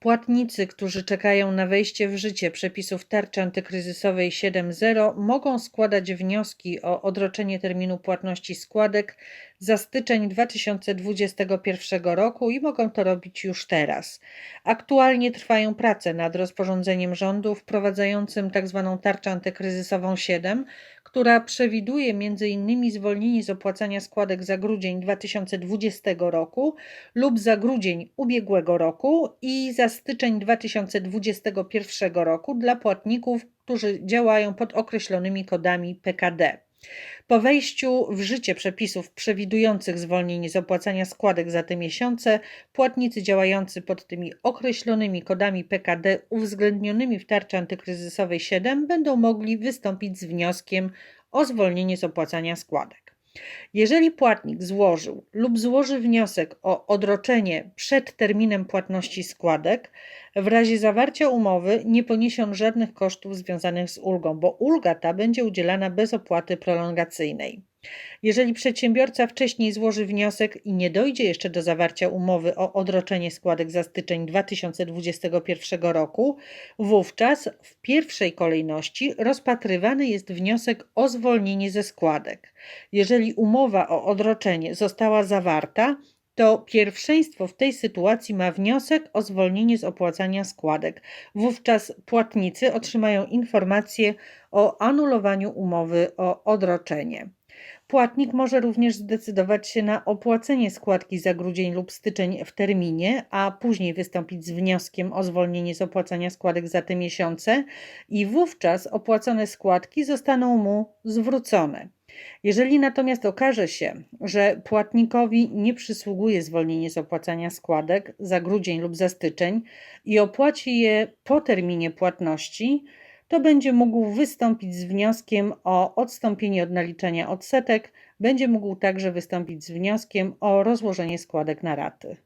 Płatnicy, którzy czekają na wejście w życie przepisów tarczy antykryzysowej 7.0, mogą składać wnioski o odroczenie terminu płatności składek za styczeń 2021 roku i mogą to robić już teraz. Aktualnie trwają prace nad rozporządzeniem rządu wprowadzającym tzw. tarczę antykryzysową 7, która przewiduje m.in. zwolnienie z opłacania składek za grudzień 2020 roku lub za grudzień ubiegłego roku i za styczeń 2021 roku dla płatników, którzy działają pod określonymi kodami PKD. Po wejściu w życie przepisów przewidujących zwolnienie z opłacania składek za te miesiące, płatnicy działający pod tymi określonymi kodami PKD uwzględnionymi w tarczy antykryzysowej 7 będą mogli wystąpić z wnioskiem o zwolnienie z opłacania składek. Jeżeli płatnik złożył lub złoży wniosek o odroczenie przed terminem płatności składek, w razie zawarcia umowy nie poniesie on żadnych kosztów związanych z ulgą, bo ulga ta będzie udzielana bez opłaty prolongacyjnej. Jeżeli przedsiębiorca wcześniej złoży wniosek i nie dojdzie jeszcze do zawarcia umowy o odroczenie składek za styczeń 2021 roku, wówczas w pierwszej kolejności rozpatrywany jest wniosek o zwolnienie ze składek. Jeżeli umowa o odroczenie została zawarta, to pierwszeństwo w tej sytuacji ma wniosek o zwolnienie z opłacania składek. Wówczas płatnicy otrzymają informację o anulowaniu umowy o odroczenie. Płatnik może również zdecydować się na opłacenie składki za grudzień lub styczeń w terminie, a później wystąpić z wnioskiem o zwolnienie z opłacania składek za te miesiące i wówczas opłacone składki zostaną mu zwrócone. Jeżeli natomiast okaże się, że płatnikowi nie przysługuje zwolnienie z opłacania składek za grudzień lub za styczeń i opłaci je po terminie płatności, to będzie mógł wystąpić z wnioskiem o odstąpienie od naliczania odsetek, będzie mógł także wystąpić z wnioskiem o rozłożenie składek na raty.